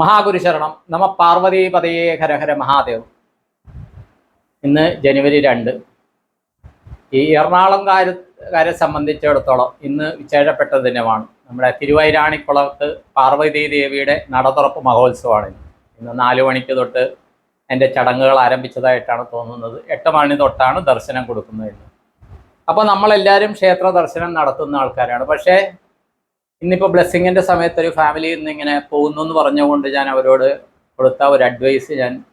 മഹാഗുരു ശരണം നമ പാർവതി പതയെ ഹരഹര മഹാദേവ്. ഇന്ന് ജനുവരി രണ്ട്. ഈ എറണാകുളംകാരെ സംബന്ധിച്ചിടത്തോളം ഇന്ന് വിശേഷപ്പെട്ട ദിനമാണ്. നമ്മുടെ തിരുവൈരാണിക്കുളത്ത് പാർവതി ദേവിയുടെ നടതുറപ്പ് മഹോത്സവമാണ് ഇന്ന്. നാലു മണിക്ക് തൊട്ട് എന്റെ ചടങ്ങുകൾ ആരംഭിച്ചതായിട്ടാണ് തോന്നുന്നത്. എട്ട് മണി തൊട്ടാണ് ദർശനം കൊടുക്കുന്നത് അപ്പോൾ നമ്മളെല്ലാവരും ക്ഷേത്ര ദർശനം നടത്തുന്ന ആൾക്കാരാണ്. പക്ഷേ ഇന്നിപ്പോൾ ബ്ലെസ്സിങ്ങിന്റെ സമയത്ത് ഒരു ഫാമിലി നിന്ന് ഇങ്ങനെ പോകുന്നു എന്ന് പറഞ്ഞുകൊണ്ട് ഞാൻ അവരോട് കൊടുത്ത ഒരു അഡ്വൈസ് ഞാൻ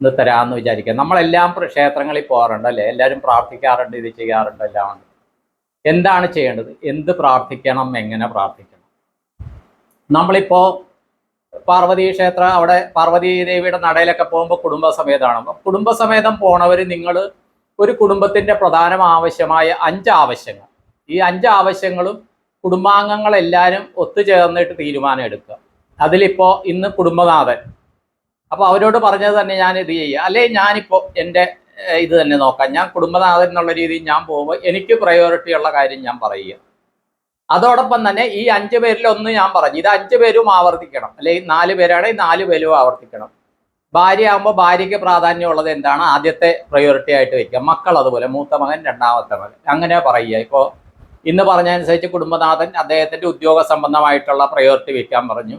ഇന്ന് തരാമെന്ന് വിചാരിക്കാം. നമ്മളെല്ലാം ക്ഷേത്രങ്ങളിൽ പോകാറുണ്ട് അല്ലേ? എല്ലാവരും പ്രാർത്ഥിക്കാറുണ്ട് ഇത് ചെയ്യാറുണ്ട് എല്ലാം ഉണ്ട്. എന്താണ് ചെയ്യേണ്ടത്? എന്ത് പ്രാർത്ഥിക്കണം? എങ്ങനെ പ്രാർത്ഥിക്കണം? നമ്മളിപ്പോ പാർവതി ക്ഷേത്ര അവിടെ പാർവതി ദേവിയുടെ നടയിലൊക്കെ പോകുമ്പോൾ കുടുംബസമേതമാണ്. കുടുംബസമേതം പോണവർ നിങ്ങൾ ഒരു കുടുംബത്തിന്റെ പ്രധാന ആവശ്യമായ അഞ്ച് ആവശ്യങ്ങൾ. ഈ അഞ്ച് ആവശ്യങ്ങളും കുടുംബാംഗങ്ങളെല്ലാവരും ഒത്തുചേർന്നിട്ട് തീരുമാനം എടുക്കുക അതിലിപ്പോൾ ഇന്ന് കുടുംബനാഥൻ. അപ്പോൾ അവരോട് പറഞ്ഞത് തന്നെ ഞാൻ ഇത് ചെയ്യുക. അല്ലെ ഞാനിപ്പോൾ എന്റെ ഇത് തന്നെ നോക്കാം. ഞാൻ കുടുംബനാഥൻ എന്നുള്ള രീതിയിൽ ഞാൻ പോകുമ്പോൾ എനിക്ക് പ്രയോറിറ്റി ഉള്ള കാര്യം ഞാൻ പറയുക. അതോടൊപ്പം തന്നെ ഈ അഞ്ച് പേരിൽ ഒന്ന് ഞാൻ പറഞ്ഞു. ഇത് അഞ്ച് പേരും ആവർത്തിക്കണം. അല്ലെങ്കിൽ നാല് പേരാണെങ്കിൽ നാല് പേരും ആവർത്തിക്കണം. ഭാര്യ ആകുമ്പോൾ ഭാര്യയ്ക്ക് പ്രാധാന്യമുള്ളത് എന്താണ്? ആദ്യത്തെ പ്രയോറിറ്റി ആയിട്ട് വെക്കുക. മക്കൾ അതുപോലെ മൂത്ത മകൻ രണ്ടാമത്തെ മകൻ. അങ്ങനെ പറയുക. ഇപ്പോൾ ഇന്ന് പറഞ്ഞതനുസരിച്ച് കുടുംബനാഥൻ അദ്ദേഹത്തിന്റെ ഉദ്യോഗ സംബന്ധമായിട്ടുള്ള പ്രയോറിറ്റി വെക്കാൻ പറഞ്ഞു.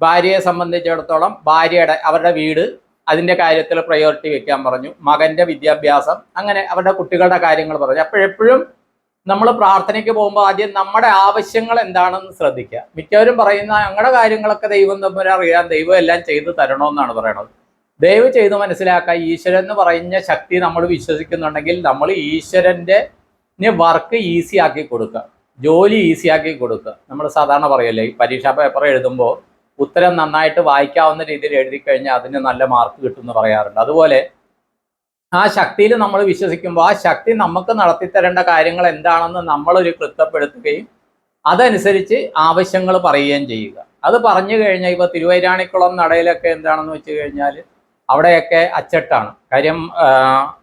ഭാര്യയെ സംബന്ധിച്ചിടത്തോളം ഭാര്യയുടെ അവരുടെ വീട് അതിന്റെ കാര്യത്തിൽ പ്രയോറിറ്റി വെക്കാൻ പറഞ്ഞു. മകന്റെ വിദ്യാഭ്യാസം അങ്ങനെ അവരുടെ കുട്ടികളുടെ കാര്യങ്ങൾ പറഞ്ഞു. അപ്പോഴെപ്പോഴും നമ്മൾ പ്രാർത്ഥനയ്ക്ക് പോകുമ്പോൾ ആദ്യം നമ്മുടെ ആവശ്യങ്ങൾ എന്താണെന്ന് ശ്രദ്ധിക്കുക. മിക്കവരും പറയുന്ന ഞങ്ങളുടെ കാര്യങ്ങളൊക്കെ ദൈവം തമ്മിൽ അറിയാൻ ദൈവം എല്ലാം ചെയ്തു തരണമെന്നാണ് പറയണത്. ദയവ് ചെയ്ത് മനസ്സിലാക്കുക ഈശ്വരൻ എന്ന് പറയുന്ന ശക്തി നമ്മൾ വിശ്വസിക്കുന്നുണ്ടെങ്കിൽ നമ്മൾ ഈശ്വരന്റെ വർക്ക് ഈസി ആക്കി കൊടുക്കുക ജോലി ഈസി ആക്കി കൊടുക്കുക നമ്മൾ സാധാരണ പറയല്ലേ ഈ പരീക്ഷാ പേപ്പർ എഴുതുമ്പോൾ ഉത്തരം നന്നായിട്ട് വായിക്കാവുന്ന രീതിയിൽ എഴുതി കഴിഞ്ഞാൽ അതിന് നല്ല മാർക്ക് കിട്ടും എന്ന് പറയാറുണ്ട്. അതുപോലെ ആ ശക്തിയിൽ നമ്മൾ വിശ്വസിക്കുമ്പോൾ ആ ശക്തി നമുക്ക് നടത്തിത്തരേണ്ട കാര്യങ്ങൾ എന്താണെന്ന് നമ്മളൊരു കൃത്യപ്പെടുത്തുകയും അതനുസരിച്ച് ആവശ്യങ്ങൾ പറയുകയും ചെയ്യുക. അത് പറഞ്ഞു കഴിഞ്ഞാൽ ഇപ്പോൾ തിരുവൈരാണിക്കുളം നടയിലൊക്കെ എന്താണെന്ന് വെച്ച് കഴിഞ്ഞാൽ അവിടെയൊക്കെ അച്ചട്ടാണ്. കാര്യം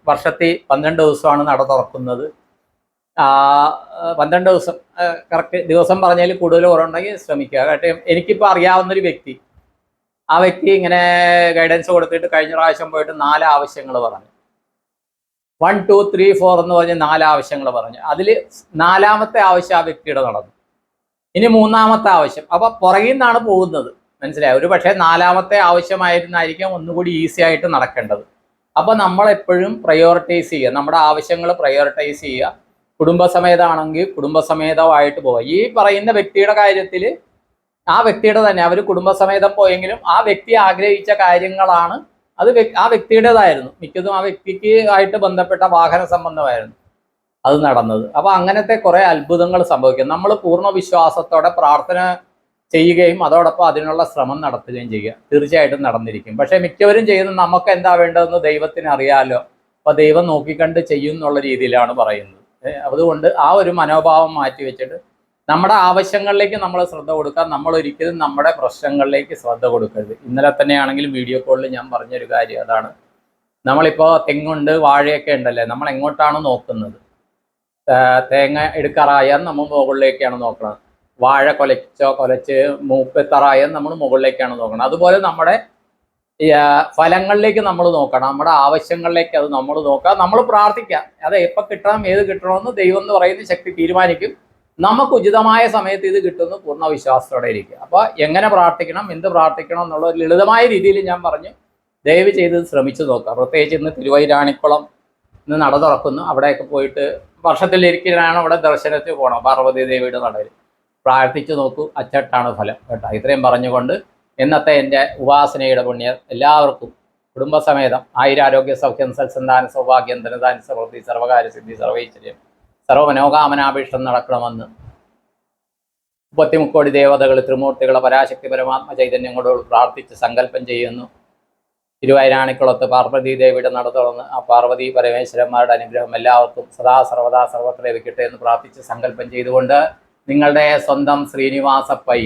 വർഷത്തിൽ പന്ത്രണ്ട് ദിവസമാണ് നട തുറക്കുന്നത്. പന്ത്രണ്ട് ദിവസം കറക്റ്റ് ദിവസം പറഞ്ഞാൽ കൂടുതൽ കുറവുണ്ടെങ്കിൽ ശ്രമിക്കുക. കാരണം എനിക്കിപ്പോൾ അറിയാവുന്ന ഒരു വ്യക്തി ആ വ്യക്തി ഇങ്ങനെ ഗൈഡൻസ് കൊടുത്തിട്ട് കഴിഞ്ഞ പ്രാവശ്യം പോയിട്ട് നാല് ആവശ്യങ്ങൾ പറഞ്ഞു. വൺ ടു ത്രീ ഫോർ എന്ന് പറഞ്ഞ് നാല് ആവശ്യങ്ങൾ പറഞ്ഞു. അതിൽ നാലാമത്തെ ആവശ്യം ആ വ്യക്തിയുടെ നടന്നു. ഇനി മൂന്നാമത്തെ ആവശ്യം. അപ്പൊ പുറകിൽ നിന്നാണ് പോകുന്നത്. മനസ്സിലായി? ഒരു പക്ഷേ നാലാമത്തെ ആവശ്യമായിരുന്നായിരിക്കും ഒന്നുകൂടി ഈസി ആയിട്ട് നടക്കേണ്ടത്. അപ്പൊ നമ്മളെപ്പോഴും പ്രയോറിറ്റൈസ് ചെയ്യുക. നമ്മുടെ ആവശ്യങ്ങൾ പ്രയോറിറ്റൈസ് ചെയ്യുക. കുടുംബസമേതമാണെങ്കിൽ കുടുംബസമേതമായിട്ട് പോവുക. ഈ പറയുന്ന വ്യക്തിയുടെ കാര്യത്തിൽ ആ വ്യക്തിയുടെ തന്നെ അവർ കുടുംബസമേതം പോയെങ്കിലും ആ വ്യക്തി ആഗ്രഹിച്ച കാര്യങ്ങളാണ് അത് ആ വ്യക്തിയുടേതായിരുന്നു. മിക്കതും ആ വ്യക്തിക്ക് ആയിട്ട് ബന്ധപ്പെട്ട വാഹന സംബന്ധമായിരുന്നു അത് നടന്നത്. അപ്പോൾ അങ്ങനത്തെ കുറേ അത്ഭുതങ്ങൾ സംഭവിക്കും. നമ്മൾ പൂർണ വിശ്വാസത്തോടെ പ്രാർത്ഥന ചെയ്യുകയും അതോടൊപ്പം അതിനുള്ള ശ്രമം നടത്തുകയും ചെയ്യുക. തീർച്ചയായിട്ടും നടന്നിരിക്കും. പക്ഷെ മിക്കവരും ചെയ്യുന്നത് നമുക്ക് എന്താ വേണ്ടതെന്ന് ദൈവത്തിന് അറിയാലോ. അപ്പോൾ ദൈവം നോക്കിക്കണ്ട് ചെയ്യും എന്നുള്ള രീതിയിലാണ് പറയുന്നത്. അതുകൊണ്ട് ആ ഒരു മനോഭാവം മാറ്റി വെച്ചിട്ട് നമ്മുടെ ആവശ്യങ്ങളിലേക്ക് നമ്മൾ ശ്രദ്ധ കൊടുക്കാൻ നമ്മൾ ഒരിക്കലും നമ്മുടെ പ്രശ്നങ്ങളിലേക്ക് ശ്രദ്ധ കൊടുക്കരുത്. ഇന്നലെ തന്നെയാണെങ്കിലും വീഡിയോ കോളിൽ ഞാൻ പറഞ്ഞൊരു കാര്യം അതാണ്. നമ്മളിപ്പോൾ തെങ്ങുണ്ട് വാഴയൊക്കെ ഉണ്ടല്ലേ? നമ്മൾ എങ്ങോട്ടാണ് നോക്കുന്നത്? തേങ്ങ എടുക്കാറായാൽ നമ്മൾ മുകളിലേക്കാണ് നോക്കുന്നത് വാഴ കൊലച്ചോ കൊലച്ച് മൂപ്പെത്തറായാൽ നമ്മൾ മുകളിലേക്കാണ് നോക്കണം അതുപോലെ നമ്മുടെ ഫലങ്ങളിലേക്ക് നമ്മൾ നോക്കണം. നമ്മുടെ ആവശ്യങ്ങളിലേക്ക് അത് നമ്മൾ നോക്കുക. നമ്മൾ പ്രാർത്ഥിക്കാം. അത് എപ്പോൾ കിട്ടണം ഏത് കിട്ടണമെന്ന് ദൈവം എന്ന് പറയുന്ന ശക്തി തീരുമാനിക്കും. നമുക്ക് ഉചിതമായ സമയത്ത് ഇത് കിട്ടുമെന്ന് പൂർണ വിശ്വാസത്തോടെ ഇരിക്കുക. അപ്പോൾ എങ്ങനെ പ്രാർത്ഥിക്കണം എന്ത് പ്രാർത്ഥിക്കണം എന്നുള്ള ഒരു ലളിതമായ രീതിയിൽ ഞാൻ പറഞ്ഞു. ദയവ് ചെയ്ത് ശ്രമിച്ചു നോക്കുക. പ്രത്യേകിച്ച് ഇന്ന് തിരുവൈരാണിക്കുളം ഇന്ന് നട തുറക്കുന്നു. അവിടെയൊക്കെ പോയിട്ട് വർഷത്തിലിരിക്കലാണ് അവിടെ ദർശനത്തിൽ പോകണം. പാർവതി ദേവിയുടെ നടയിൽ. പ്രാർത്ഥിച്ചു നോക്കൂ. അച്ചട്ടാണ് ഫലം കേട്ടോ. ഇത്രയും പറഞ്ഞുകൊണ്ട് ഇന്നത്തെ എന്റെ ഉപാസനയുടെ പുണ്യം എല്ലാവർക്കും കുടുംബസമേതം ആയിരാരോഗ്യ സൗഖ്യം സത്സന്താന സൗഭാഗ്യം ധനദാന സമൃദ്ധി സർവകാര്യ സിദ്ധി സർവൈശ്വര്യം സർവമനോകാമനാഭീഷ്ടം നടക്കണമെന്ന് മുപ്പത്തിമുക്കോടി ദേവതകൾ ത്രിമൂർത്തികളെ പരാശക്തി പരമാത്മ ചൈതന്യങ്ങളോട് പ്രാർത്ഥിച്ച് സങ്കല്പം ചെയ്യുന്നു. തിരുവൈരാണിക്കുളത്ത് പാർവതി ദേവിയുടെ നട തുറന്ന് ആ പാർവതി പരമേശ്വരന്മാരുടെ അനുഗ്രഹം എല്ലാവർക്കും സദാ സർവദാ സർവത്ര ലഭിക്കട്ടെ എന്ന് പ്രാർത്ഥിച്ച് സങ്കല്പം ചെയ്തുകൊണ്ട് നിങ്ങളുടെ സ്വന്തം ശ്രീനിവാസ പൈ